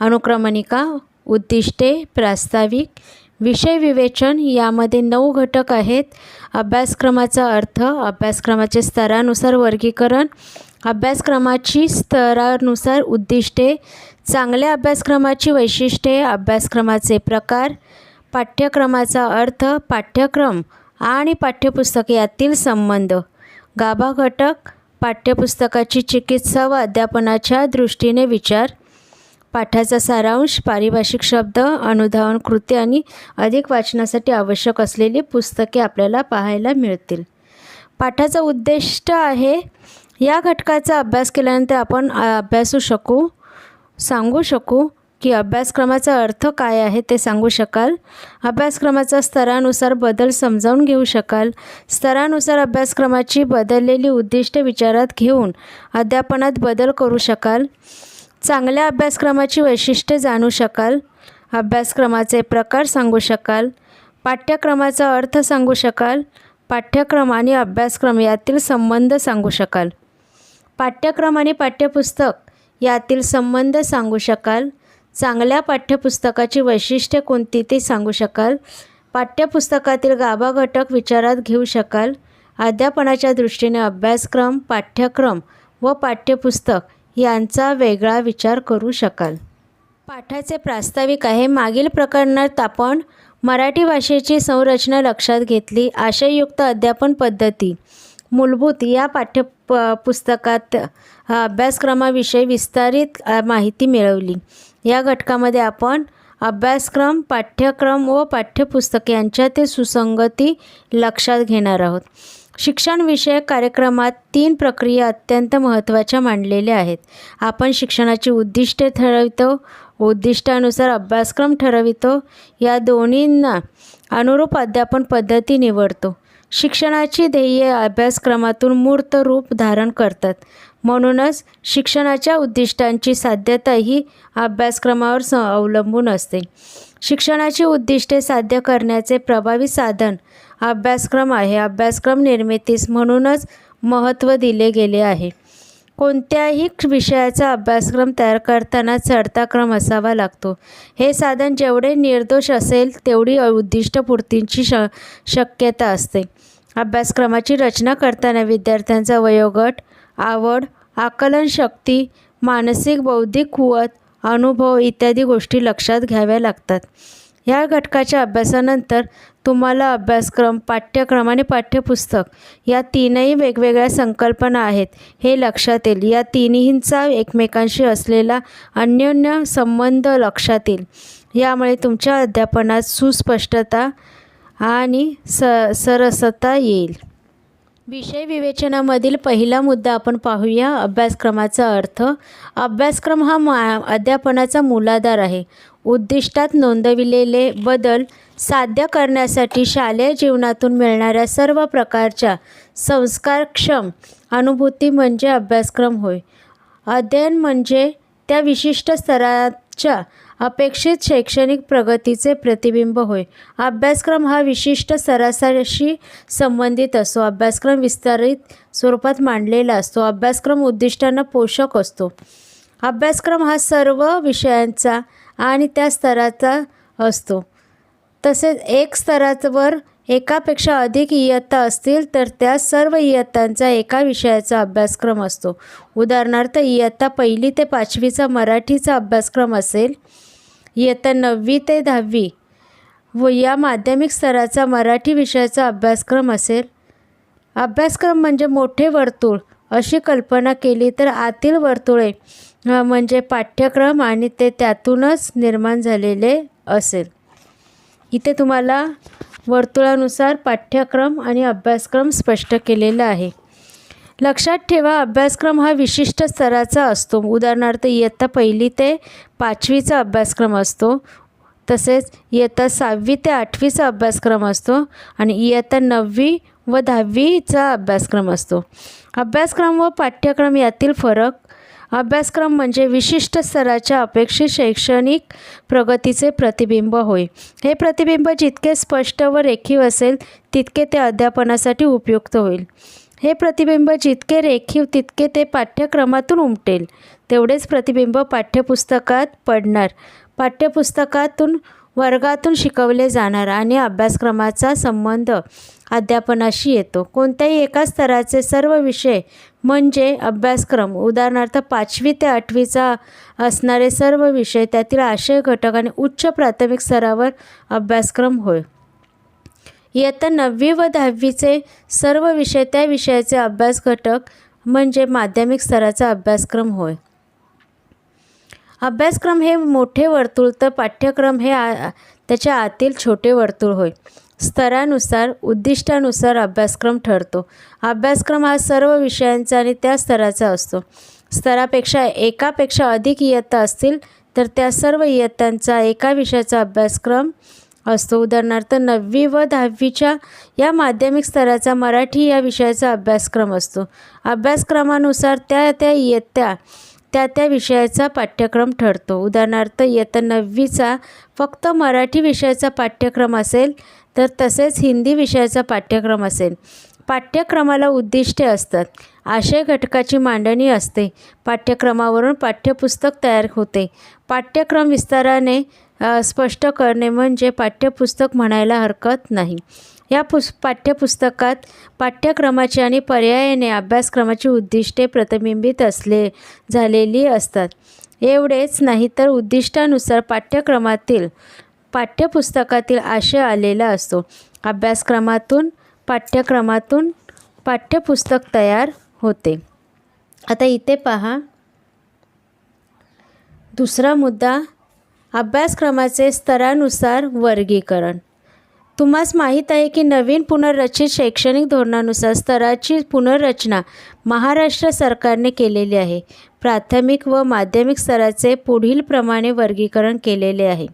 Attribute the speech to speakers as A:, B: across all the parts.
A: अनुक्रमणिका उद्दिष्टे प्रास्ताविक विषय विवेचन यामध्ये नऊ घटक आहेत. अभ्यासक्रमाचा अर्थ अभ्यासक्रमाचे स्तरानुसार वर्गीकरण अभ्यासक्रमाची स्तरानुसार उद्दिष्टे चांगल्या अभ्यासक्रमाची वैशिष्ट्ये अभ्यासक्रमाचे प्रकार पाठ्यक्रमाचा अर्थ पाठ्यक्रम आणि पाठ्यपुस्तक यातील संबंध. गाभा घटक पाठ्यपुस्तकाची चिकित्सा व अध्यापनाच्या दृष्टीने विचार पाठाचा सारांश पारिभाषिक शब्द अनुधावन कृती आणि अधिक वाचनासाठी आवश्यक असलेली पुस्तके आपल्याला पाहायला मिळतील. पाठाचा उद्दिष्ट आहे या घटकाचा अभ्यास केल्यानंतर आपण अभ्यासू शकू सांगू शकू की अभ्यासक्रमाचा अर्थ काय आहे ते सांगू शकाल. अभ्यासक्रमाचा स्तरानुसार बदल समजावून घेऊ शकाल. स्तरानुसार अभ्यासक्रमाची बदललेली उद्दिष्टे विचारात घेऊन अध्यापनात बदल करू शकाल. चांगल्या अभ्यासक्रमाची वैशिष्ट्ये जाणू शकाल अभ्यासक्रमाचे प्रकार सांगू शकाल पाठ्यक्रमाचा अर्थ सांगू शकाल पाठ्यक्रम आणि अभ्यासक्रम यातील संबंध सांगू शकाल. पाठ्यक्रम आणि पाठ्यपुस्तक यातील संबंध सांगू शकाल चांगल्या पाठ्यपुस्तकाची वैशिष्ट्ये कोणती ते सांगू शकाल पाठ्यपुस्तकातील गाभा घटक विचारात घेऊ शकाल अध्यापनाच्या दृष्टीने अभ्यासक्रम पाठ्यक्रम व पाठ्यपुस्तक यांचा वेगळा विचार करू शकाल. पाठाचे प्रास्ताविक आहे मागील प्रकरणात आपण मराठी भाषेची संरचना लक्षात घेतली आशययुक्त अध्यापन पद्धती. मूलभूत या पाठ्य प पुस्तकात अभ्यासक्रमाविषयी विस्तारित माहिती मिळवली. या घटकामध्ये आपण अभ्यासक्रम पाठ्यक्रम व पाठ्यपुस्तक यांच्यातील सुसंगती लक्षात घेणार आहोत. शिक्षणविषयक कार्यक्रमात तीन प्रक्रिया अत्यंत महत्त्वाच्या मांडलेल्या आहेत. आपण शिक्षणाची उद्दिष्टे ठरवितो उद्दिष्टानुसार अभ्यासक्रम ठरवितो या दोन्हींना अनुरूप अध्यापन पद्धती निवडतो. शिक्षणाची ध्येये अभ्यासक्रमातून मूर्त रूप धारण करतात. म्हणूनच शिक्षणाच्या उद्दिष्टांची साध्यता ही अभ्यासक्रमावर स अवलंबून असते. शिक्षणाची उद्दिष्टे साध्य करण्याचे प्रभावी साधन अभ्यासक्रम आहे. अभ्यासक्रम निर्मितीस म्हणूनच महत्त्व दिले गेले आहे. कोणत्याही विषयाचा अभ्यासक्रम तयार करताना चढता क्रम असावा लागतो. हे साधन जेवढे निर्दोष असेल तेवढी उद्दिष्टपूर्तींची श शक्यता असते. अभ्यासक्रमाची रचना करताना विद्यार्थ्यांचा वयोगट आवड आकलन शक्ती मानसिक बौद्धिक कुवत अनुभव इत्यादी गोष्टी लक्षात घ्याव्या लागतात. या घटकाच्या अभ्यासानंतर तुम्हाला अभ्यासक्रम पाठ्यक्रम आणि पाठ्यपुस्तक या तीनही वेगवेगळ्या संकल्पना आहेत हे लक्षात येईल. या तिन्हींचा एकमेकांशी असलेला अन्योन्य संबंध लक्षात येईल. यामुळे तुमच्या अध्यापनात सुस्पष्टता आणि स सरसता येईल. विषय विवेचनामधील पहिला मुद्दा आपण पाहूया अभ्यासक्रमाचा अर्थ. अभ्यासक्रम हा मा अध्यापनाचा मूलाधार आहे. उद्दिष्टात नोंदविलेले बदल साध्य करण्यासाठी शालेय जीवनातून मिळणाऱ्या सर्व प्रकारच्या संस्कारक्षम अनुभूती म्हणजे अभ्यासक्रम होय. अध्ययन म्हणजे त्या विशिष्ट स्तराच्या अपेक्षित शैक्षणिक प्रगतीचे प्रतिबिंब होय. अभ्यासक्रम हा विशिष्ट सरासरीशी संबंधित असतो. अभ्यासक्रम विस्तारित स्वरूपात मांडलेला असतो. अभ्यासक्रम उद्दिष्टांना पोषक असतो. अभ्यासक्रम हा सर्व विषयांचा आणि त्या स्तराचा असतो. तसेच एक स्तरावर एकापेक्षा अधिक इयत्ता असतील तर त्या सर्व इयत्तांचा एका विषयाचा अभ्यासक्रम असतो. उदाहरणार्थ इयत्ता पहिली ते पाचवीचा मराठीचा अभ्यासक्रम असेल इयत्ता नववी ते दहावी. व या माध्यमिक स्तराचा मराठी विषयाचा अभ्यासक्रम असेल. अभ्यासक्रम म्हणजे मोठे वर्तुळ अशी कल्पना केली तर आतील वर्तुळे म्हणजे पाठ्यक्रम आणि ते त्यातूनच निर्माण झालेले असेल. इथे तुम्हाला वर्तुळानुसार पाठ्यक्रम आणि अभ्यासक्रम स्पष्ट केलेला आहे. लक्षात ठेवा अभ्यासक्रम हा विशिष्ट स्तराचा असतो. उदाहरणार्थ इयत्ता पहिली ते पाचवीचा अभ्यासक्रम असतो. तसेच इयत्ता सहावी ते आठवीचा अभ्यासक्रम असतो आणि इयत्ता नववी व दहावीचा अभ्यासक्रम असतो. अभ्यासक्रम व पाठ्यक्रम यातील फरक अभ्यासक्रम म्हणजे विशिष्ट स्तराच्या अपेक्षित शैक्षणिक प्रगतीचे प्रतिबिंब होय. हे प्रतिबिंब जितके स्पष्ट व रेखीव असेल तितके ते अध्यापनासाठी उपयुक्त होईल. हे प्रतिबिंब जितके रेखीव तितके ते पाठ्यक्रमातून उमटेल. तेवढेच प्रतिबिंब पाठ्यपुस्तकात पडणार. पाठ्यपुस्तकातून वर्गातून शिकवले जाणार आणि अभ्यासक्रमाचा संबंध अध्यापनाशी येतो. कोणत्याही एका स्तराचे सर्व विषय म्हणजे अभ्यासक्रम. उदाहरणार्थ पाचवी ते आठवीचा असणारे सर्व विषय त्यातील आशय घटक आणि उच्च प्राथमिक स्तरावर अभ्यासक्रम होय. इयत्ता नववी व दहावीचे सर्व विषय त्या विषयाचे अभ्यास घटक म्हणजे माध्यमिक स्तराचा अभ्यासक्रम होय. अभ्यासक्रम हे मोठे वर्तुळ तर पाठ्यक्रम हे आ त्याच्या आतील छोटे वर्तुळ होय. स्तरानुसार उद्दिष्टानुसार अभ्यासक्रम ठरतो. अभ्यासक्रम हा सर्व विषयांचा आणि त्या स्तराचा असतो. स्तरापेक्षा एकापेक्षा अधिक इयत्ता असतील तर त्या सर्व इयत्तांचा एका विषयाचा अभ्यासक्रम असतो. उदाहरणार्थ नववी व दहावीच्या या माध्यमिक स्तराचा मराठी या विषयाचा अभ्यासक्रम असतो. अभ्यासक्रमानुसार त्या त्या इयत्ता त्या त्या विषयाचा पाठ्यक्रम ठरतो. उदाहरणार्थ इयत्ता नववीचा फक्त मराठी विषयाचा पाठ्यक्रम असेल तर तसेच हिंदी विषयाचा पाठ्यक्रम असेल. पाठ्यक्रमाला उद्दिष्टे असतात. आशय घटकाची मांडणी असते. पाठ्यक्रमावरून पाठ्यपुस्तक तयार होते. पाठ्यक्रम विस्ताराने स्पष्ट करणे म्हणजे पाठ्यपुस्तक म्हणायला हरकत नाही. या पुस पाठ्यपुस्तकात पाठ्यक्रमाची आणि पर्यायाने अभ्यासक्रमाची उद्दिष्टे प्रतिबिंबित असले झालेली असतात. एवढेच नाही तर उद्दिष्टानुसार पाठ्यक्रमातील पाठ्यपुस्तकातील आशय आलेला असतो. अभ्यासक्रमातून पाठ्यक्रमातून पाठ्यपुस्तक तयार होते. आता इथे पहा. दुसरा मुद्दा अभ्यासक्रमाचे स्तरानुसार वर्गीकरण. तुम्हास माहीत आहे की नवीन पुनर्रचित शैक्षणिक धोरणानुसार स्तराची पुनर्रचना महाराष्ट्र सरकारने केलेली आहे. प्राथमिक व माध्यमिक स्तराचे पुढील प्रमाणे वर्गीकरण केलेले आहे.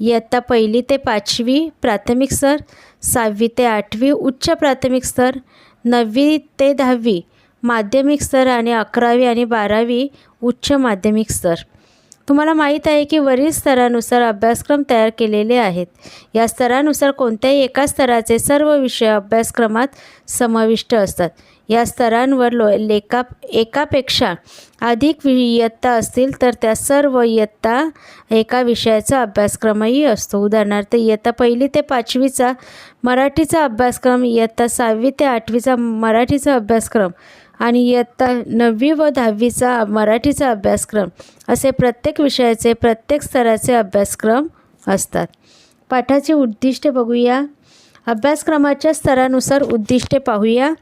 A: इयत्ता पहिली ते पाचवी प्राथमिक स्तर सहावी ते आठवी उच्च प्राथमिक स्तर नववी ते दहावी माध्यमिक स्तर आणि अकरावी आणि बारावी उच्च माध्यमिक स्तर. तुम्हाला माहीत आहे की वरील स्तरानुसार अभ्यासक्रम तयार केलेले आहेत. या स्तरानुसार कोणत्याही एका स्तराचे सर्व विषय अभ्यासक्रमात समाविष्ट असतात. या स्तरांवर लो लेखा एकापेक्षा अधिक इयत्ता असतील तर त्या सर्व इयत्ता एका विषयाचा अभ्यासक्रमही असतो. उदाहरणार्थ इयत्ता पहिली ते पाचवीचा मराठीचा अभ्यासक्रम इयत्ता सहावी ते आठवीचा मराठीचा अभ्यासक्रम आणि इयत्ता नववी व दहावीचा मराठीचा अभ्यासक्रम असे प्रत्येक विषयाचे प्रत्येक स्तराचे अभ्यासक्रम असतात. पाठाची उद्दिष्टे बघूया. अभ्यासक्रमाच्या स्तरानुसार उद्दिष्टे पाहूया.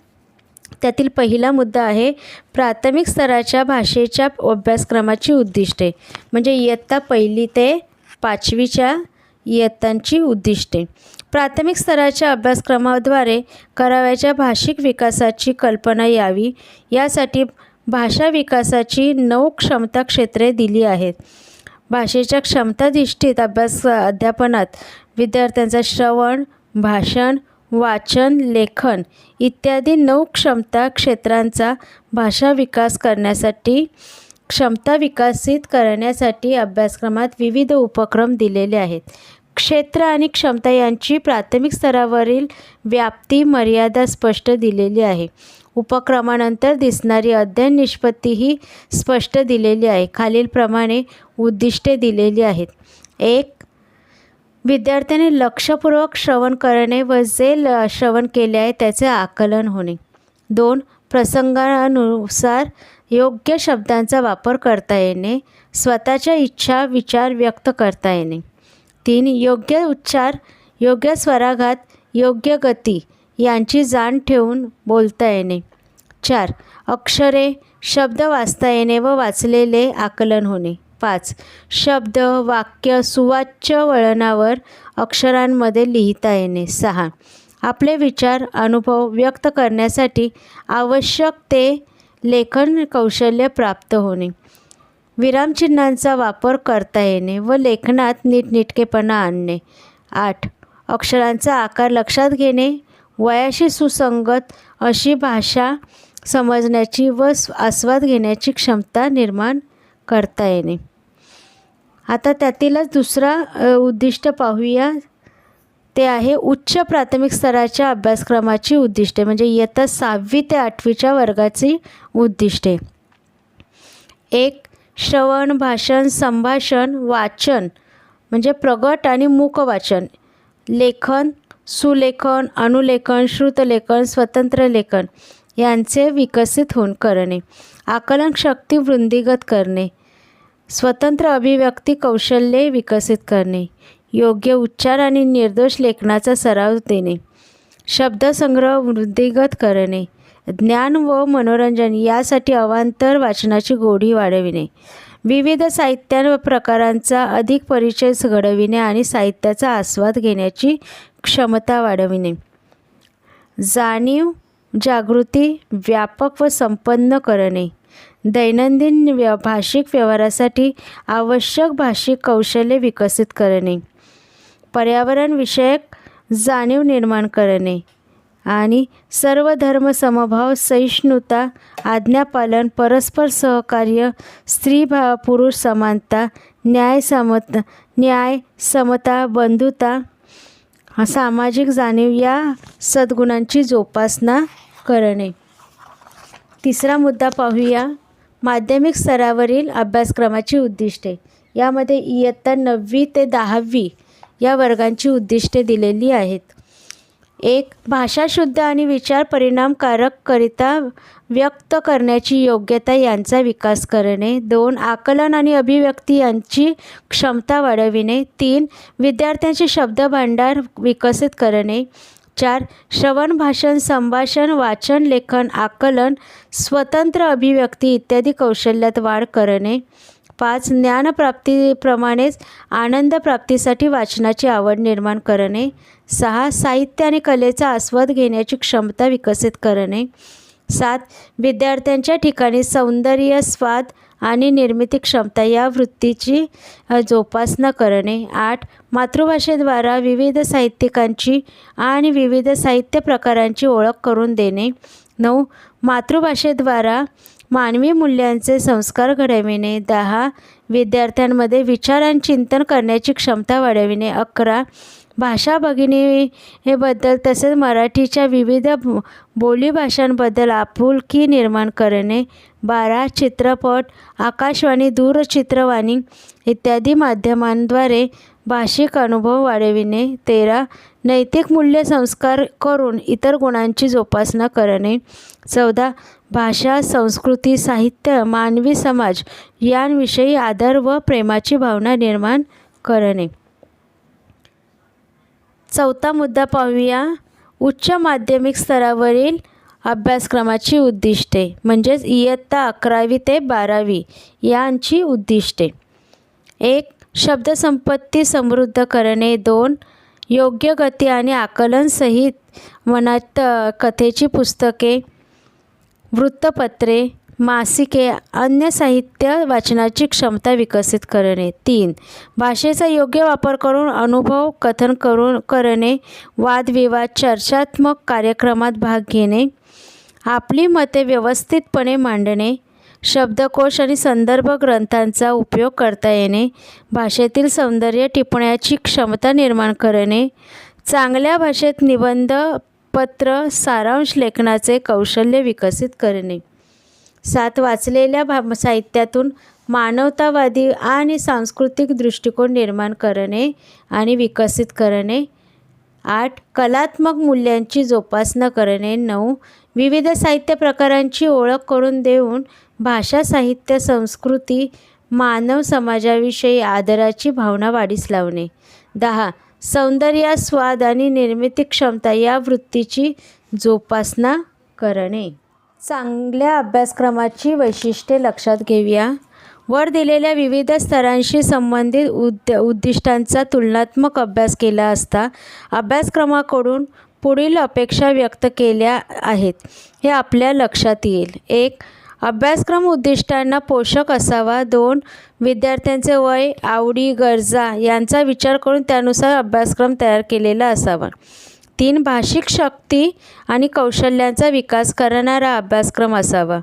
A: त्यातील पहिला मुद्दा आहे प्राथमिक स्तराच्या भाषेच्या अभ्यासक्रमाची उद्दिष्टे. म्हणजे इयत्ता पहिली ते पाचवीच्या इयत्तांची उद्दिष्टे. प्राथमिक स्तराच्या अभ्यासक्रमाद्वारे करावयाच्या भाषिक विकासाची कल्पना यावी. यासाठी भाषा विकासाची नऊ क्षमता क्षेत्रे दिली आहेत. भाषेच्या क्षमताधिष्ठित अभ्यास अध्यापनात विद्यार्थ्यांचा श्रवण भाषण वाचन लेखन इत्यादी नऊ क्षमता क्षेत्रांचा भाषा विकास करण्यासाठी क्षमता विकसित करण्यासाठी अभ्यासक्रमात विविध उपक्रम दिलेले आहेत. क्षेत्र आणि क्षमता यांची प्राथमिक स्तरावरील व्याप्ती मर्यादा स्पष्ट दिलेली आहे. उपक्रमानंतर दिसणारी अध्ययन निष्पत्तीही स्पष्ट दिलेली आहे. खालीलप्रमाणे उद्दिष्टे दिलेली आहेत. एक विद्यार्थ्याने लक्षपूर्वक श्रवण करणे व जे ल श्रवण केले आहे त्याचे आकलन होणे. दोन प्रसंगानुसार योग्य शब्दांचा वापर करता येणे. स्वतःच्या इच्छा विचार व्यक्त करता येणे. तीन योग्य उच्चार योग्य स्वराघात योग्य गती यांची जाण ठेवून बोलता येणे. चार अक्षरे शब्द वाचता येणे व वाचलेले आकलन होणे. पाच शब्द वाक्य सुवाच्य वळणावर अक्षरांमध्ये लिहिता येणे. सहा आपले विचार अनुभव व्यक्त करण्यासाठी आवश्यक ते लेखन कौशल्य प्राप्त होणे. विरामचिन्हांचा वापर करता येणे व लेखनात नीटनेटकेपणा आणणे. आठ. अक्षरांचा आकार लक्षात घेणे. वयाशी सुसंगत अशी भाषा समजण्याची व आस्वाद घेण्याची क्षमता निर्माण करता येणे. आता त्यातीलच दुसरा उद्दिष्ट पाहूया. ते आहे उच्च प्राथमिक स्तराच्या अभ्यासक्रमाची उद्दिष्टे म्हणजे इयत्ता सहावी ते आठवीच्या वर्गाची उद्दिष्टे. एक श्रवण भाषण संभाषण वाचन म्हणजे प्रगट आणि मूक वाचन. लेखन सुलेखन अनुलेखन श्रुतलेखन स्वतंत्र लेखन यांचे विकसित होऊन करणे. आकलन शक्ती वृद्धिगत करणे. स्वतंत्र अभिव्यक्ती कौशल्ये विकसित करणे. योग्य उच्चार आणि निर्दोष लेखनाचा सराव देणे. शब्दसंग्रह वृद्धिगत करणे. ज्ञान व मनोरंजन यासाठी अवांतर वाचनाची गोडी वाढविणे. विविध साहित्यां व प्रकारांचा अधिक परिचय घडविणे आणि साहित्याचा आस्वाद घेण्याची क्षमता वाढविणे. जाणीव जागृती व्यापक व संपन्न करणे. दैनंदिन व्य भाषिक व्यवहारासाठी आवश्यक भाषिक कौशल्ये विकसित करणे. पर्यावरणविषयक जाणीव निर्माण करणे. आणि सर्व धर्म समभाव सहिष्णुता आज्ञापालन परस्पर सहकार्य स्त्री भा पुरुष समानता न्याय समत न्याय समता बंधुता सामाजिक जाणीव या सद्गुणांची जोपासना करणे. तिसरा मुद्दा पाहूया. माध्यमिक स्तरावरील अभ्यासक्रमाची उद्दिष्टे. यामध्ये इयत्ता नववी ते दहावी या वर्गांची उद्दिष्टे दिलेली आहेत. एक भाषा शुद्ध आणि विचार परिणामकारककरिता व्यक्त करण्याची योग्यता यांचा विकास करणे दोन आकलन आणि अभिव्यक्ती यांची क्षमता वाढविणे तीन विद्यार्थ्यांचे शब्दभांडार विकसित करणे चार श्रवण भाषण संभाषण वाचन लेखन आकलन स्वतंत्र अभिव्यक्ती इत्यादी कौशल्यात वाढ करणे पाच ज्ञानप्राप्तीप्रमाणेच आनंदप्राप्तीसाठी वाचनाची आवड निर्माण करणे सहा साहित्य आणि कलेचा आस्वाद घेण्याची क्षमता विकसित करणे सात विद्यार्थ्यांच्या ठिकाणी सौंदर्य स्वाद आणि निर्मिती क्षमता या वृत्तीची जोपासना करणे आठ मातृभाषेद्वारा विविध साहित्यिकांची आणि विविध साहित्य प्रकारांची ओळख करून देणे नऊ मातृभाषेद्वारा मानवी मूल्यांचे संस्कार घडविणे दहा विद्यार्थ्यांमध्ये विचार आणि चिंतन करण्याची क्षमता वाढविणे अकरा भाषा भगिनी हे बद्दल तसेच मराठीच्या विविध बोलीभाषांबद्दल आपुलकी निर्माण करणे बारा चित्रपट आकाशवाणी दूरचित्रवाणी इत्यादी माध्यमांद्वारे भाषिक अनुभव वाढविणे तेरा नैतिक मूल्य संस्कार करून इतर गुणांची जोपासना करणे. चौदा. भाषा संस्कृती साहित्य मानवी समाज यांविषयी आदर व प्रेमाची भावना निर्माण करणे. चौथा मुद्दा पाहूया. उच्च माध्यमिक स्तरावरील अभ्यासक्रमाची उद्दिष्टे म्हणजेच इयत्ता अकरावी ते बारावी यांची उद्दिष्टे. एक शब्दसंपत्ती समृद्ध करणे. दोन योग्य गती आणि आकलनसहित मनात कथेची पुस्तके वृत्तपत्रे मासिके अन्य साहित्य वाचनाची क्षमता विकसित करणे. तीन भाषेचा योग्य वापर करून अनुभव कथन करून करणे वादविवाद चर्चात्मक कार्यक्रमात भाग घेणे आपली मते व्यवस्थितपणे मांडणे शब्दकोश आणि संदर्भ ग्रंथांचा उपयोग करता येणे भाषेतील सौंदर्य टिपण्याची क्षमता निर्माण करणे चांगल्या भाषेत निबंध पत्र सारांश लेखनाचे कौशल्य विकसित करणे. सात वाचलेल्या भा साहित्यातून मानवतावादी आणि सांस्कृतिक दृष्टिकोन निर्माण करणे आणि विकसित करणे. आठ कलात्मक मूल्यांची जोपासना करणे. नऊ विविध साहित्य प्रकारांची ओळख करून देऊन भाषा साहित्य संस्कृती मानव समाजाविषयी आदराची भावना वाढीस लावणे. दहा सौंदर्य स्वाद आणि निर्मिती क्षमता या वृत्तीची जोपासना करणे. चांगल्या अभ्यासक्रमाची वैशिष्ट्ये लक्षात घेऊया. वर दिलेल्या विविध स्तरांशी संबंधित उद्द उद्दिष्टांचा तुलनात्मक अभ्यास केला असता अभ्यासक्रमाकडून पुढील अपेक्षा व्यक्त केल्या आहेत. हे आपल्या लक्षात येईल. एक अभ्यासक्रम उद्दिष्टांना पोषक असावा. दोन विद्यार्थ्यांचे वय आवडी गरजा यांचा विचार करून त्यानुसार अभ्यासक्रम तयार केलेला असावा. तीन भाषिक शक्ती आणि कौशल्यांचा विकास करणारा अभ्यासक्रम असावा.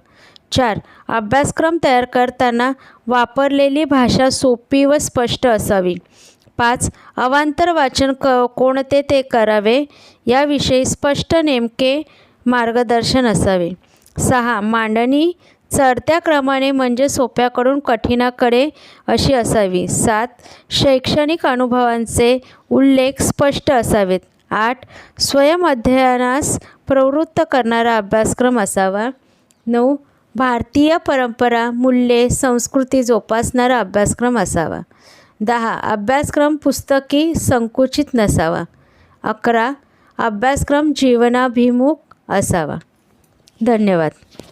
A: चार अभ्यासक्रम तयार करताना वापरलेली भाषा सोपी व स्पष्ट असावी. पाच अवांतर वाचन क कोणते ते करावे? याविषयी स्पष्ट नेमके मार्गदर्शन असावे. सहा मांडणी चढत्या क्रमाने म्हणजे सोप्याकडून कठीणाकडे अशी असावी. सात शैक्षणिक अनुभवांचे उल्लेख स्पष्ट असावेत. आठ स्वयं अध्ययनास प्रवृत्त करणारा अभ्यासक्रम असावा. नऊ भारतीय परंपरा मूल्ये संस्कृती जोपासणारा अभ्यासक्रम असावा. दहा. अभ्यासक्रम पुस्तकी संकुचित नसावा. अकरा. अभ्यासक्रम जीवनाभिमुख असावा. धन्यवाद.